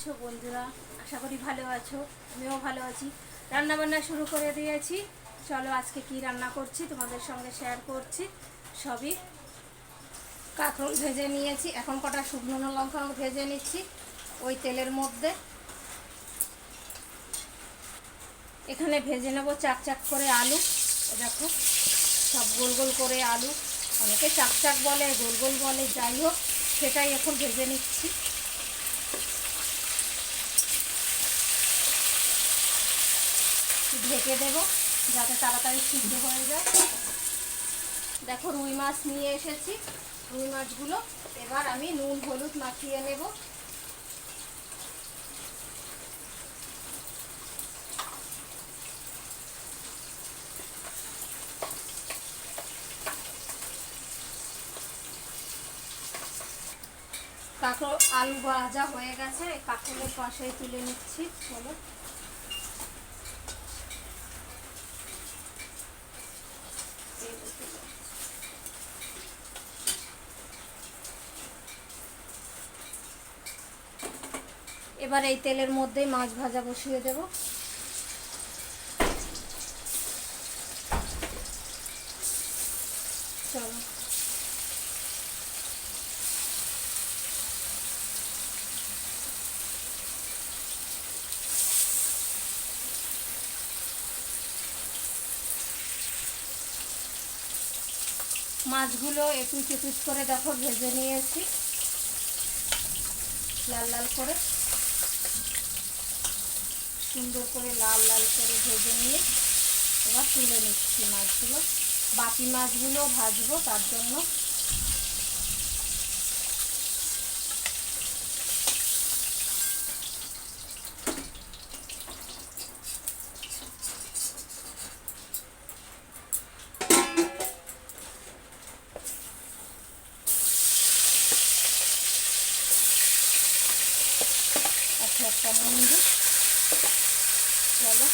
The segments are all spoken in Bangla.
আছো বন্ধুরা? আশা করি ভালো আছো, আমিও ভালো আছি। রান্না বান্না শুরু করে দিয়েছি। চলো আজকে কি রান্না করছি তোমাদের সঙ্গে শেয়ার করছি। সবই কাঁকরোল ভেজে নিয়েছি। এখন কটা শুকনো লঙ্কা ভেজে নিচ্ছি ওই তেলের মধ্যে। এখানে ভেজে নেব চাক চাক করে আলু। দেখো, সব গোল গোল করে আলু। অনেকে চাক চাক বলে, গোল গোল বলে, যাই হোক, সেটাই এখন ভেজে নিচ্ছি। ঢেকে দেব, যাতে তাড়াতাড়ি সিদ্ধ হয়ে যায়। দেখো রুই মাছ নিয়ে এসেছি। রুই মাছগুলো এবার আমি নুন, হলুদ মাখিয়ে নেব। কাঁকড় আলু ভাজা হয়ে গেছে কাঁকড়ের পাশে তুলে নিচ্ছি চলো এবার এই তেলের মধ্যেই মাছ ভাজা বসিয়ে দেব। চলো। মাছগুলো এপিট এপিট করে দেখো ভেজে নিয়েছি। লাল লাল করে। সুন্দর করে লাল লাল করে ভেজে নিয়ে এবার তুলে নিচ্ছি মাছগুলো। বাকি মাছগুলো ভাজবো, তার জন্য একটা একটা মুন্ডু চলো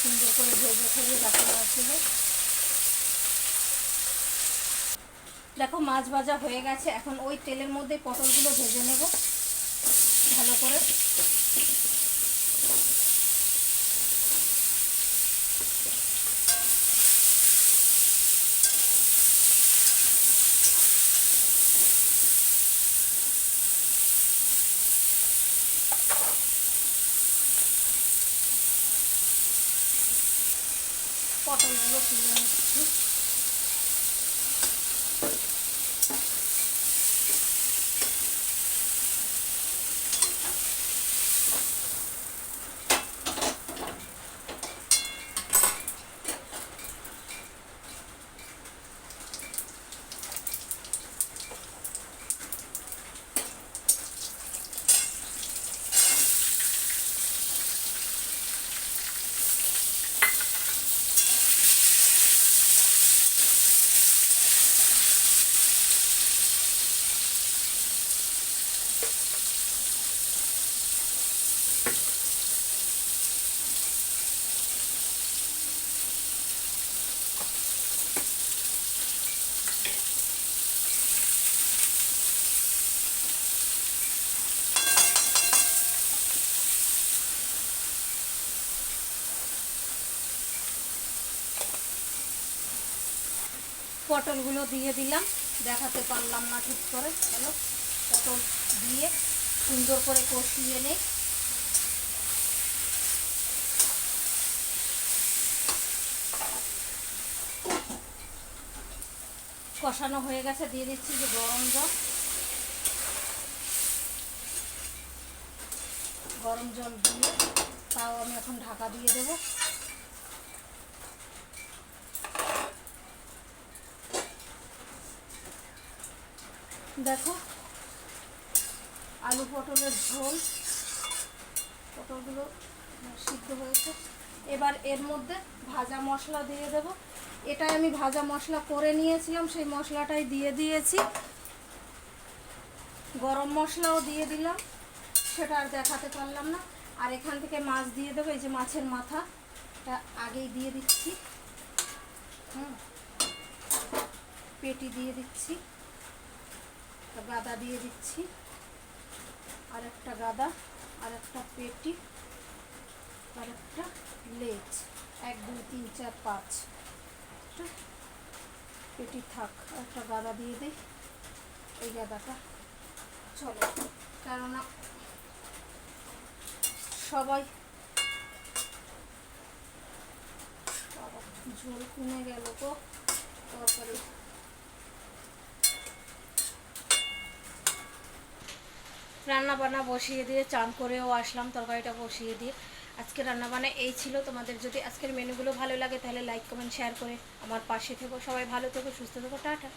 সুন্দর করে ভেজে ফেলে বাকি মাছগুলো দেখো, মাছ ভাজা হয়ে গেছে। এখন ওই তেলের মধ্যে পটলগুলো ভেজে নেব। ভালো করে। পটলগুলো তুলে নিচ্ছি পটলগুলো দিয়ে দিলাম। দেখাতে পারলাম না ঠিক করে। চলো, পটল দিয়ে সুন্দর করে কষিয়ে নেই। কষানো হয়ে গেছে, দিয়ে দিচ্ছি যে গরম জল। গরম জল দিয়ে তাও আমি এখন ঢাকা দিয়ে দেবো। দেখো, আলু পটলের ঝোল। পটলগুলো সিদ্ধ হয়েছে। এবার এর মধ্যে ভাজা মশলা দিয়ে দেব। এটাই আমি ভাজা মশলা করে নিয়েছিলাম, সেই মশলাটাই দিয়ে দিয়েছি। গরম মশলাও দিয়ে দিলাম, সেটা আর দেখাতে পারলাম না। আর এখান থেকে মাছ দিয়ে দেবো, এই যে মাছের মাথা তা আগেই দিয়ে দিচ্ছি। হুম, পেটি দিয়ে দিচ্ছি। গাদা দিয়ে দিচ্ছি। আর একটা গাদা, আর একটা পেটি, আর একটা লেজ। এক, দুই, তিন, চার, পাঁচ। পেটি থাক একটা গাদা দিয়ে দিই। এই গাদাটা চলো। কেননা সবাই ঝোল কমে গেল তো তরকারি রান্না বান্না বসিয়ে দিয়ে চান করেও আসলাম, তরকারিটা বসিয়ে দিয়ে। আজকে রান্না বান্না এই ছিল। তোমাদের যদি আজকের মেনুগুলো ভালো লাগে, তাহলে লাইক কমেন্ট শেয়ার করে আমার পাশে থেকো। সবাই ভালো থেকো, সুস্থ থেকো, টাটা।